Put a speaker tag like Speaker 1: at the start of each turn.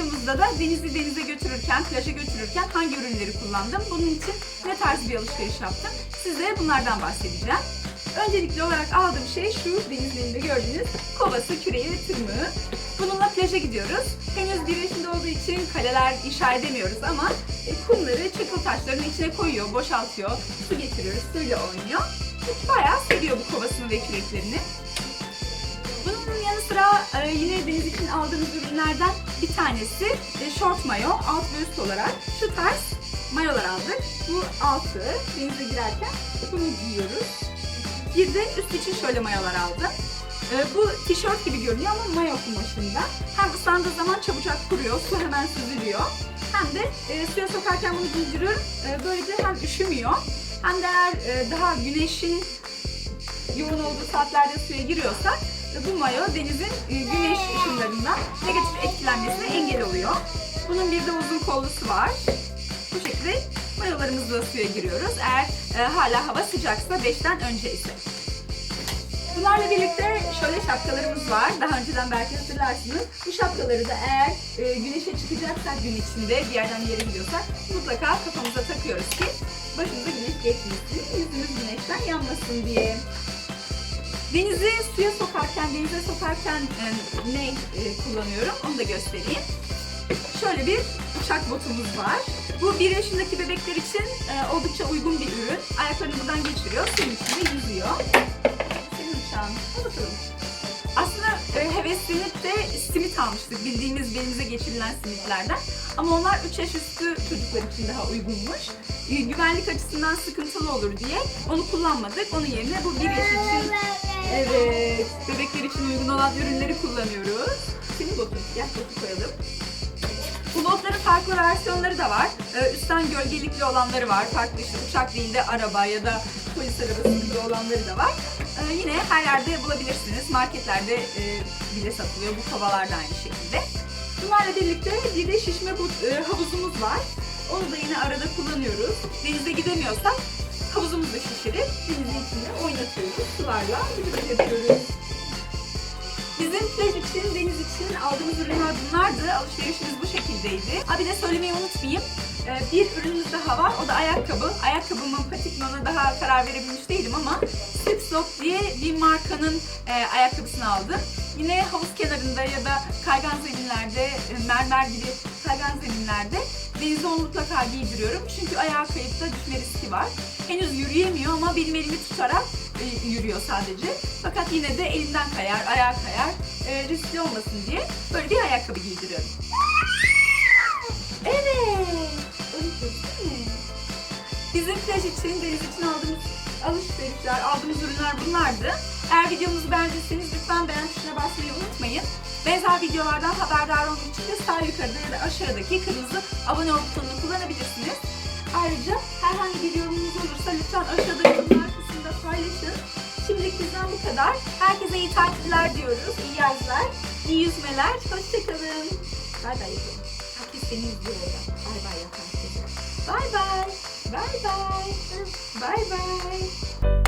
Speaker 1: videomuzda da denizi denize götürürken, plaja götürürken hangi ürünleri kullandım? Bunun için ne tarz bir alışveriş yaptım? Size bunlardan bahsedeceğim. Öncelikli olarak aldığım şey şu denizlerinde gördüğünüz kovası, küreği ve tırmığı. Bununla plaja gidiyoruz. Henüz bir yaşında olduğu için kaleler inşa edemiyoruz ama e, kumları çakıl taşlarının içine koyuyor, boşaltıyor, su getiriyoruz, suyla oynuyor. Bayağı seviyor bu kovasını ve küreklerini. Bunun yanı sıra e, yine deniz için aldığımız ürünlerden bir tanesi e, short mayo, alt ve üst olarak şu tarz mayolar aldık. Bu altı denize girerken bunu giyiyoruz. Bir de üst için şöyle mayolar aldım. E, bu tişört gibi görünüyor ama mayo kumaşında. Hem ıslandığı zaman çabucak kuruyor, su hemen süzülüyor. Hem de e, suya sokarken bunu giydiriyorum. E, böylece hem üşümüyor hem de eğer e, daha güneşin yoğun olduğu saatlerde suya giriyorsak bu mayo denizin e, güneş ışınlarından negatif etkilenmesine engel oluyor. Bunun bir de uzun kollusu var. Bu şekilde mayolarımızla suya giriyoruz. Eğer e, hala hava sıcaksa 5'ten önce ise. Bunlarla birlikte şöyle şapkalarımız var. Daha önceden belki hatırlarsınız. Bu şapkaları da eğer e, güneşe çıkacaksak gün içinde bir yerden bir yere gidiyorsak mutlaka kafamıza takıyoruz ki başımıza güneş geçmesin, yüzümüz güneşten yanmasın diye. Denize suya sokarken, denize sokarken e, ne e, kullanıyorum onu da göstereyim. Şöyle bir uçak botumuz var. Bu bir yaşındaki bebekler için e, oldukça uygun bir ürün. Ayaklarını buradan geçiriyor, suyun içinde simit almıştık. Bildiğimiz denize geçirilen simitlerden. Ama onlar 3 yaş üstü çocuklar için daha uygunmuş. E, güvenlik açısından sıkıntılı olur diye onu kullanmadık. Onun yerine bu 1 yaş için Evet, bebekler için uygun olan ürünleri kullanıyoruz. Senin botun, gel botu koyalım. Bu botların farklı versiyonları da var. Ee, üstten gölgelikli olanları var. Farklı işte uçak değil de araba ya da polis arabası gibi olanları da var. Ee, yine her yerde bulabilirsiniz. Marketlerde e, bile satılıyor. Bu kovalar da aynı şekilde. Bunlarla birlikte bir de şişme bu, e, havuzumuz var. Onu da yine arada kullanıyoruz. Denize gidemiyorsak havuzumuzu şişirip denizin içinde oynatıyoruz. Sularla vücut yapıyoruz. Bizim plaj için, deniz için aldığımız ürünler bunlardı. Alışverişimiz bu şekildeydi. Ha bir de söylemeyi unutmayayım. Ee, Bir ürünümüz daha var. O da ayakkabı. Ayakkabımın patikmanı daha karar verebilmiş değilim ama Slipslop diye bir markanın e, ayakkabısını aldım. Yine havuz kenarında ya da kaygan zeminlerde, e, mermer gibi kaygan zeminlerde denize onu mutlaka giydiriyorum. Çünkü ayağa kayıp da düşme riski var. Henüz yürüyemiyor ama benim elimi tutarak e, yürüyor sadece. Fakat yine de elimden kayar, ayağa kayar. E, riskli olmasın diye böyle bir ayakkabı giydiriyorum. Evet. Mi? Bizim plaj için, deniz için aldığımız alışverişler, aldığımız ürünler bunlardı. Eğer videomuzu beğendiyseniz lütfen beğen tuşuna basmayı unutmayın. Benzer videolardan haberdar olmak için de sağ yukarıda ya da aşağıdaki kırmızı abone ol butonunu kullanabilirsiniz. Ayrıca herhangi bir yorumunuz olursa lütfen aşağıda yorumlar bizden bu kadar. Herkese iyi tatiller diyoruz, iyi yazlar, iyi yüzmeler. Hoşçakalın. Bay bay yapalım. Herkes seni izliyor orada. Bay bay. Bay bay. Bay bay. Bay bay.